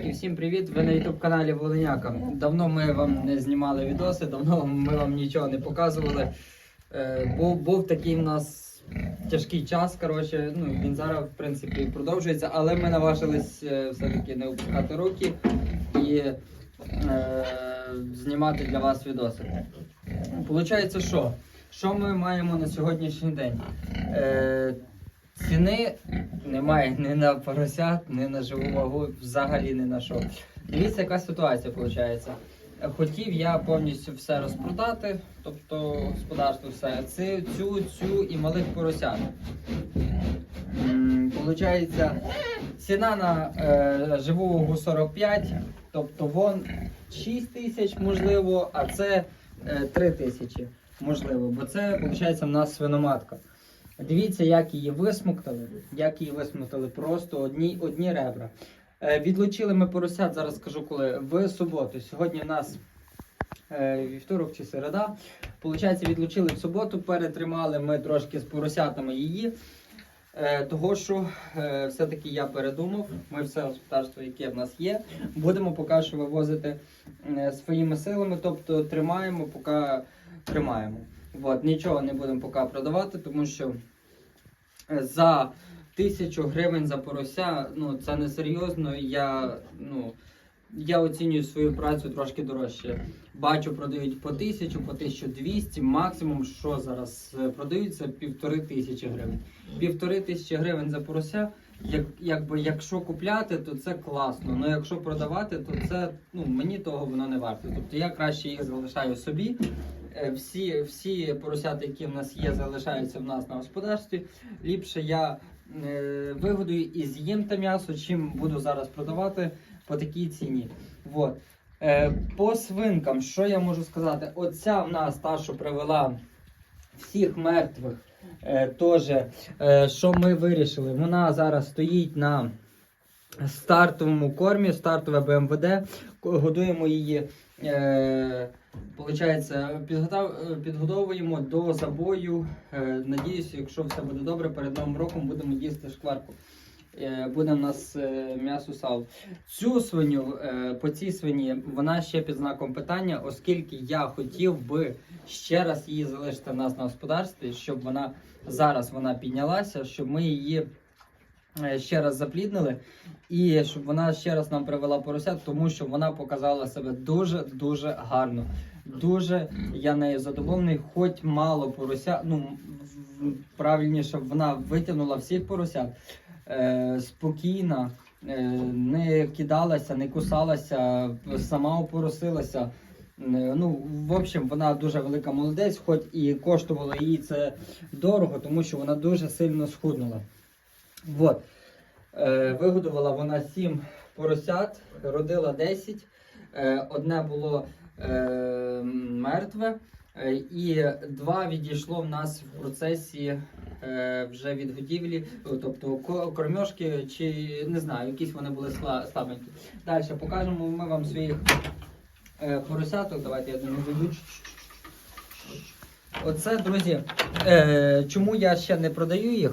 Всім привіт! Ви на youtube каналі Волиняка. Давно ми вам не знімали відоси, давно ми вам нічого не показували. Е, був, був такий в нас тяжкий час. Коротше, ну він зараз в принципі продовжується, але ми наважились е, все-таки не опускати руки і е, знімати для вас відоси. Получається, що? Що ми маємо на сьогоднішній день? Е, ціни немає ні на поросят, ні на живу вагу, взагалі ні на що. Дивіться, яка ситуація виходить. Хотів я повністю все розпродати, тобто господарство все. Цю, цю, цю і малих поросят. Получається, ціна на е, живу вагу 45, тобто вон 6 тисяч можливо, а це е, 3 тисячі можливо, бо це виходить в нас свиноматка. Дивіться, як її висмоктали, як її висмоктали просто одні, одні ребра. Е, відлучили ми поросят, зараз скажу коли, в суботу. Сьогодні в нас е, вівторок чи середа. Получається, відлучили в суботу, перетримали ми трошки з поросятами її. Е, того, що е, все-таки я передумав, ми все господарство, яке в нас є, будемо поки що вивозити е, своїми силами, тобто тримаємо, поки тримаємо. От, нічого не будемо поки продавати, тому що е, за тисячу гривень за порося, ну це не серйозно. Я, ну, я оцінюю свою працю трошки дорожче. Бачу, продають по тисячу, по 1200, максимум, що зараз е, продаються, півтори тисячі гривень. Півтори тисячі гривень за порося. Як, якби, якщо купляти, то це класно. Ну якщо продавати, то це ну мені того воно не варто. Тобто я краще їх залишаю собі. Е, Всі, всі поросята, які в нас є, залишаються в нас на господарстві. Ліпше я е, вигодую і з'їм те м'ясо, чим буду зараз продавати по такій ціні. Вот. Е, по свинкам, що я можу сказати? Оця в нас та, що привела всіх мертвих, теж, е, що ми вирішили, вона зараз стоїть на стартовому кормі, стартове БМВД, годуємо її. Е, підгодовуємо до забою. Е, надіюсь, якщо все буде добре, перед новим роком будемо їсти шкварку. Е, буде в нас е, м'ясо сало. Цю свиню е, по цій свині вона ще під знаком питання, оскільки я хотів би ще раз її залишити в нас на господарстві, щоб вона зараз вона піднялася, щоб ми її ще раз запліднили і щоб вона ще раз нам привела поросят, тому що вона показала себе дуже дуже гарно. Дуже я нею задоволений, хоч мало порося. Ну правильніше, вона витягнула всіх поросят е, спокійна, е, не кидалася, не кусалася, сама опоросилася. Е, Ну, в общем, вона дуже велика молодець, хоч і коштувало їй це дорого, тому що вона дуже сильно схуднула. Вот. Е, вигодувала вона 7 поросят, родила 10. Е, одне було е, мертве, е, і два відійшло в нас в процесі вже від годівлі, тобто кормьошки, чи не знаю, якісь вони були сла- слабенькі. Далі покажемо ми вам своїх е, поросяток. Давайте я до них зайду. Оце, друзі, е, чому я ще не продаю їх?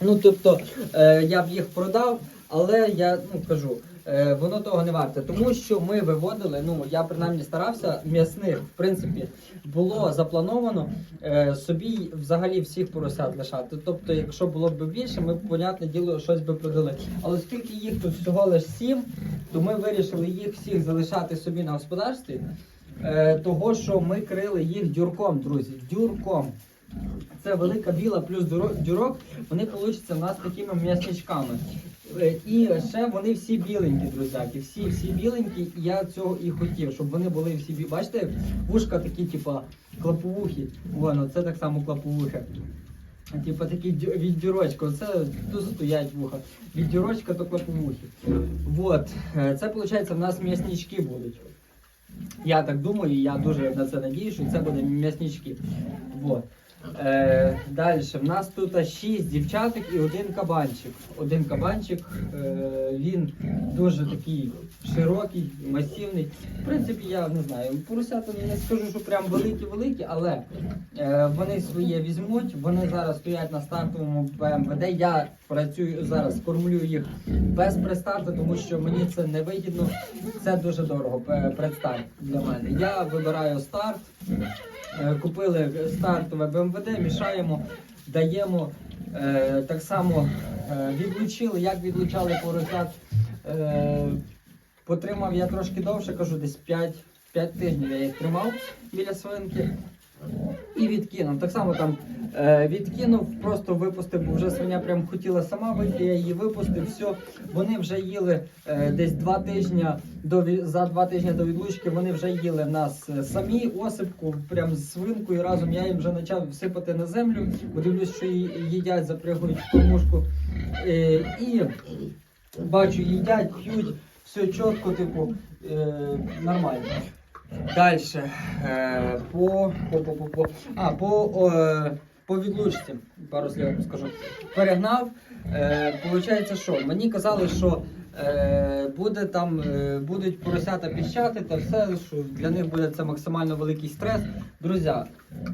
Ну, тобто, е, я б їх продав, але я ну, кажу, е, воно того не варте. Тому що ми виводили, ну я принаймні старався, м'ясних, в принципі, було заплановано е, собі взагалі всіх поросят лишати. Тобто, якщо було б більше, ми б, понятне діло, щось би продали. Але оскільки їх тут всього лише сім, то ми вирішили їх всіх залишати собі на господарстві. Е, того, що ми крили їх дюрком, друзі, дюрком. Це велика біла плюс дюрок, вони получаться в нас такими м'ясничками. Е, І ще вони всі біленькі, друзяки. Всі, всі біленькі, і я цього і хотів, щоб вони були всі бі... Бачите, вушка такі, типа, клаповухи. Вон, це так само клаповухи. Типа такі від дюрочка, оце тут стоять вуха. Від дюрочка то клаповухи. Вот. Е, Це виходить, в нас м'яснички будуть. Я так думаю, я дуже на це надію, що це буде м'яснички. Вот. Е, Далі, в нас тут 6 дівчаток і один кабанчик. Один кабанчик, е, він дуже такий широкий, масивний. В принципі, я не знаю, поросята не скажу, що прям великі-великі, але е, вони своє візьмуть. Вони зараз стоять на стартовому БМВД. Я працюю зараз, кормлю їх без пристарту, тому що мені це не вигідно. Це дуже дорого. Предстарт для мене. Я вибираю старт. Е, Купили стартове БМВД, мішаємо, даємо. Е, так само е, відлучили, як відлучали поросят. Потримав я трошки довше, кажу, десь 5, 5 тижнів я їх тримав біля свинки. І відкинув. Так само там е, відкинув, просто випустив, бо вже свиня прям хотіла сама вийти, я її випустив. Все, вони вже їли е, десь два тижні до за два тижні до відлучки. Вони вже їли в нас е, самі осипку, прям з свинкою разом. Я їм вже почав сипати на землю, бо дивлюсь, що ї- їдять, запрягують в кормушку. Е, і бачу, їдять, п'ють, все чітко, типу, е, нормально. Далі. Е, по, по, по, по, по, а, по, е, по відлучці, пару слів скажу. Перегнав. Е, Получається, що? Мені казали, що е, буде там, е, будуть поросята піщати та все, що для них буде це максимально великий стрес. Друзі,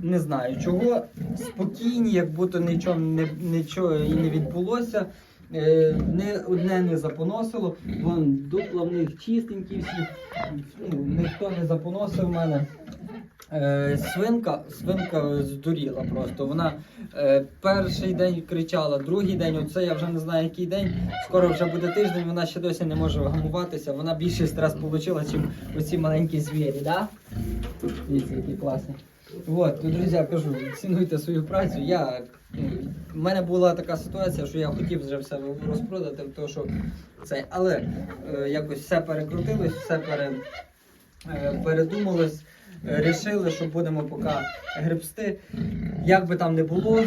не знаю чого. Спокійні, як будто нічого не, нічого і не відбулося. Е, не одне не запоносило, вон дупла в них чистенькі всі, ну, ніхто не запоносив в мене. Е, свинка, свинка здуріла просто. Вона е, перший день кричала, другий день, оце я вже не знаю який день. Скоро вже буде тиждень, вона ще досі не може вгамуватися. Вона більший стрес отримала, ніж оці маленькі звірі, да? Дивіться, які класні. Вот, то, друзі, кажу, цінуйте свою працю. Я, в мене була така ситуація, що я хотів вже все розпродати, то що це, але е, якось все перекрутилось, все пере, е, передумалось. Рішили, що будемо поки гребсти. Як би там не було, е,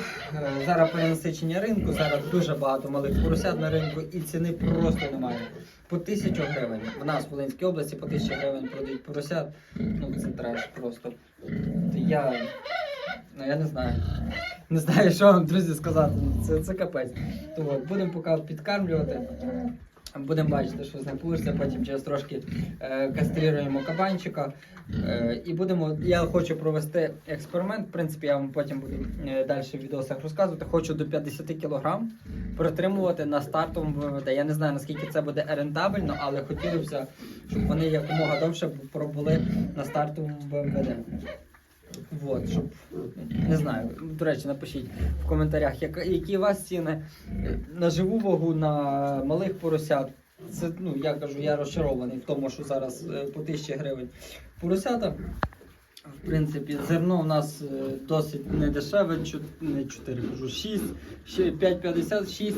зараз перенасичення ринку, зараз дуже багато малих поросят на ринку і ціни просто немає. По тисячу гривень. В нас в Волинській області по тисячі гривень продають поросят. Ну це треш просто. Я, ну, я не знаю. Не знаю, що вам, друзі, сказати. Це, це капець. То от, будемо поки підкармлювати. Будемо бачити, що з ним вийде, потім через трошки е, каструємо кабанчика. Е, і будемо. Я хочу провести експеримент. В принципі, я вам потім буду е, далі в відосах розказувати. Хочу до 50 кг протримувати на стартовому ВВД. Я не знаю наскільки це буде рентабельно, але хотілося, щоб вони якомога довше пробули на стартовому ВВД. Вот, щоб не знаю. До речі, напишіть в коментарях, які у вас ціни на живу вагу, на малих поросят. Це ну я кажу, я розчарований в тому, що зараз е, по 1000 гривень поросята. В принципі, зерно у нас е, досить недешеве, не 4, кажу 6, ще 5,56,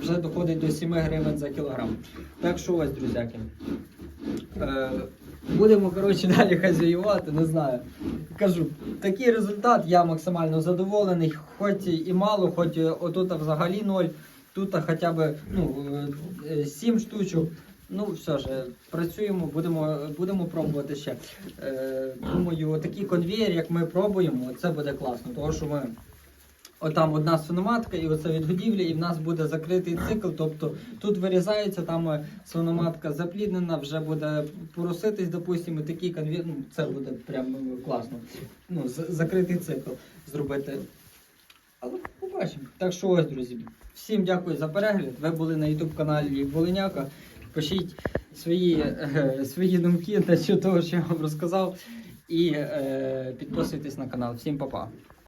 вже доходить до 7 гривень за кілограм. Так що ось, друзяки. Е, будемо коротше далі хазяювати, не знаю. Кажу, такий результат, я максимально задоволений, хоч і мало, хоч отут взагалі ноль, тут хоча б ну, 7 штучок. Ну, все ж, е, працюємо, будемо, будемо пробувати ще. Е, думаю, такий конвейер, як ми пробуємо, це буде класно, тому що ми. Отам одна свиноматка, і оце від годівлі, і в нас буде закритий цикл. Тобто тут вирізається, там е, свиноматка запліднена, вже буде пороситись, допустимо, такий конвейер, ну, це буде прям ну, класно. Ну, закритий цикл зробити. Але побачимо. Так що ось, друзі, всім дякую за перегляд. Ви були на YouTube каналі Волиняка. Пишіть свої, е, свої думки на того, що я вам розказав. І е, підписуйтесь на канал. Всім па-па.